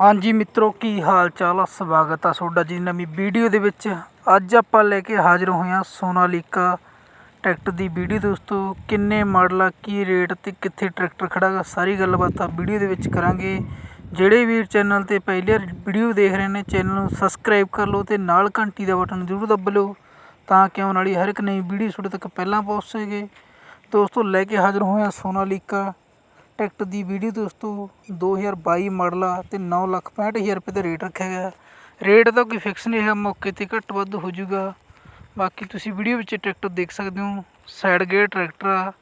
ਹਾਂਜੀ ਮਿੱਤਰੋ, ਕੀ ਹਾਲ ਚਾਲ ਆ? ਸਵਾਗਤ ਆ ਤੁਹਾਡਾ ਜੀ ਨਵੀਂ ਵੀਡੀਓ ਦੇ ਵਿੱਚ। ਅੱਜ ਆਪਾਂ ਲੈ ਕੇ ਹਾਜ਼ਰ ਹੋਏ ਹਾਂ ਸੋਨਾਲੀਕਾ ਟਰੈਕਟਰ ਦੀ ਵੀਡੀਓ ਦੋਸਤੋ। ਕਿੰਨੇ ਮਾਡਲ ਆ, ਕੀ ਰੇਟ ਤੇ ਕਿੱਥੇ ਟਰੈਕਟਰ ਖੜਾ ਗਾ ਸਾਰੀ ਗੱਲਬਾਤ ਆ ਵੀਡੀਓ ਦੇ ਵਿੱਚ ਕਰਾਂਗੇ। ਜਿਹੜੇ ਵੀਰ ਚੈਨਲ ਤੇ ਪਹਿਲੀ ਵਾਰ ਵੀਡੀਓ ਦੇਖ ਰਹੇ ਨੇ, ਚੈਨਲ ਨੂੰ ਸਬਸਕ੍ਰਾਈਬ ਕਰ ਲਓ ਤੇ ਨਾਲ ਘੰਟੀ ਦਾ ਬਟਨ ਜ਼ਰੂਰ ਦੱਬ ਲਓ, ਤਾਂ ਕਿ ਆਉਣ ਵਾਲੀ ਹਰ ਇੱਕ ਨਵੀਂ ਵੀਡੀਓ ਤੁਹਾਡੇ ਤੱਕ ਪਹਿਲਾਂ ਪਹੁੰਚ ਸਕੇ। ਦੋਸਤੋ, ਲੈ ਕੇ ਹਾਜ਼ਰ ਹੋਏ ਹਾਂ ਸੋਨਾਲੀਕਾ ਟਰੈਕਟਰ ਦੀ ਵੀਡੀਓ ਦੋਸਤੋ 2022 ਮਾਡਲ ਆ ਤੇ 9 ਲੱਖ 65000 ਰੁਪਏ ਦਾ ਰੇਟ ਰੱਖਿਆ ਗਿਆ। ਰੇਟ ਦਾ ਕੋਈ ਫਿਕਸ ਨਹੀਂ ਹੈਗਾ, ਮੌਕੇ ਤੇ ਘੱਟ ਵੱਧ ਹੋ ਜਾਊਗਾ। ਬਾਕੀ ਤੁਸੀਂ ਵੀਡੀਓ ਵਿੱਚ ਟਰੈਕਟਰ ਦੇਖ ਸਕਦੇ ਹੋ ਸਾਈਡ ਗੇਅਰ ਟਰੈਕਟਰ ਆ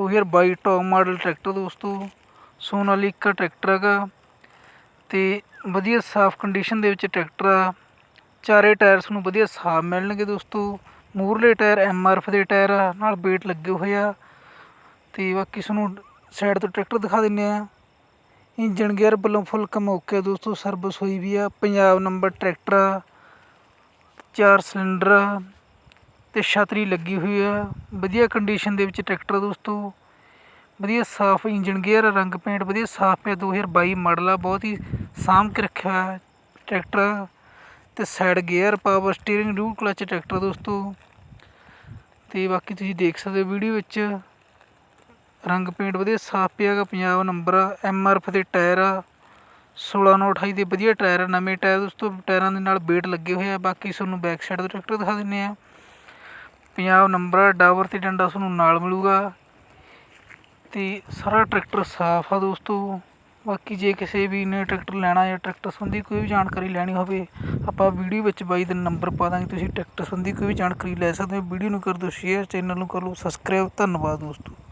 2022 ਟੌਪ ਮਾਡਲ ਟਰੈਕਟਰ ਦੋਸਤੋ ਸੋਨਾਲੀਕਾ ਟਰੈਕਟਰ ਹੈਗਾ ਤੇ ਵਧੀਆ ਸਾਫ਼ ਕੰਡੀਸ਼ਨ ਦੇ ਵਿੱਚ ਟਰੈਕਟਰ ਆ। ਚਾਰੇ ਟਾਇਰਸ ਨੂੰ ਵਧੀਆ ਸਾਫ਼ ਮਿਲਣਗੇ ਦੋਸਤੋ ਮੂਰਲੇ ਟਾਇਰ ਐਫ ਦੇ ਟਾਇਰ ਆ, ਨਾਲ ਵੇਟ ਲੱਗੇ ਹੋਏ ਆ ਤੇ ਬਾਕੀ ਤੁਹਾਨੂੰ ਸਾਈਡ ਤੋਂ ਟਰੈਕਟਰ ਦਿਖਾ ਦਿੰਨੇ ਆ। ਇੰਜਨ ਗੇਅਰ ਵੱਲੋਂ ਫੁੱਲ ਕੰਮ ਓਕੇ ਦੋਸਤੋ ਸਰਵਿਸ ਹੋਈ ਵੀ ਆ। ਪੰਜਾਬ ਨੰਬਰ ਟਰੈਕਟਰ ਆ, ਚਾਰ ਸਿਲੰਡਰ ਆ ਤੇ ਛਤਰੀ ਲੱਗੀ ਹੋਈ ਆ। ਵਧੀਆ ਕੰਡੀਸ਼ਨ ਦੇ ਵਿੱਚ ਟਰੈਕਟਰ ਦੋਸਤੋ। ਵਧੀਆ ਸਾਫ਼ ਇੰਜਨ ਗੇਅਰ ਰੰਗ ਪੇਂਟ ਵਧੀਆ ਸਾਫ਼ ਪਿਆ। 2022 ਮਾਡਲ ਆ, ਬਹੁਤ ਹੀ ਸਾਂਭ ਕੇ ਰੱਖਿਆ ਟਰੈਕਟਰ ਤੇ ਸਾਈਡ ਗੇਅਰ ਪਾਵਰ ਸਟੀਅਰਿੰਗ ਰੂ ਕਲਚ ਟਰੈਕਟਰ ਦੋਸਤੋ। ਤੇ ਬਾਕੀ ਤੁਸੀਂ ਦੇਖ ਸਕਦੇ ਹੋ ਵੀਡੀਓ ਵਿੱਚ। ਰੰਗ ਪੇਂਟ ਵਧੀਆ, ਸਾਫ਼ ਪਿਆ ਗਾ ਪੰਜਾਬ ਨੰਬਰ ਆ ਐਫ ਦੇ ਟਾਇਰ ਆ 1628 ਦੇ ਵਧੀਆ ਟਾਇਰ ਆ, ਨਵੇਂ ਟਾਇਰ, ਉਸ ਤੋਂ ਟਾਇਰਾਂ ਦੇ ਨਾਲ ਵੇਟ ਲੱਗੇ ਹੋਏ ਆ, ਬਾਕੀ ਤੁਹਾਨੂੰ ਬੈਕ ਸਾਈਡ ਤੋਂ ਟਰੈਕਟਰ ਦਿਖਾ ਦਿੰਦੇ ਆ। ਪੰਜਾਬ ਨੰਬਰ ਆ ਡਾਵਰ ਤੇ ਡੰਡਾ ਤੁਹਾਨੂੰ ਨਾਲ ਮਿਲੂਗਾ। ਤੇ ਸਾਰਾ ਟਰੈਕਟਰ ਸਾਫ਼ ਆ ਦੋਸਤੋ। ਬਾਕੀ ਜੇ ਕਿਸੇ ਵੀ ਨੇ ਟਰੈਕਟਰ ਲੈਣਾ ਜਾਂ ਟਰੈਕਟਰ ਸੰਬੰਧੀ ਕੋਈ ਵੀ ਜਾਣਕਾਰੀ ਲੈਣੀ ਹੋਵੇ, ਆਪਾਂ ਵੀਡੀਓ ਵਿੱਚ ਬਾਈ ਦਾ ਨੰਬਰ ਪਾ ਦਾਂਗੇ, ਤੁਸੀਂ ਟਰੈਕਟਰ ਸੰਬੰਧੀ ਕੋਈ ਵੀ ਜਾਣਕਾਰੀ ਲੈ ਸਕਦੇ ਹੋ। ਵੀਡੀਓ ਨੂੰ ਕਰ ਦਿਓ ਸ਼ੇਅਰ ਚੈਨਲ ਨੂੰ ਕਰ ਲਓ ਸਬਸਕ੍ਰਾਈਬ ਧੰਨਵਾਦ ਦੋਸਤੋ।